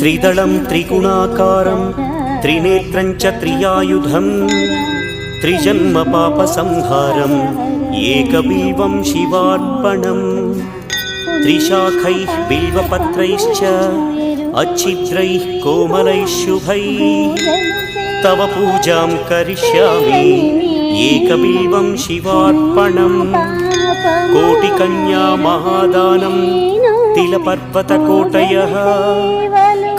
त्रिदलं त्रिगुणाकारं त्रिनेत्रं च त्रियायुधं त्रिजन्मपापसंहारम् एकबिल्वं शिवार्पणं त्रिशाखैः बिल्वपत्रैश्च अच्छिद्रैः कोमलैः शुभैः तव पूजां करिष्यामि एकबिल्वं शिवार्पणं कोटिकन्या महादानं तिलपर्वतकोटयः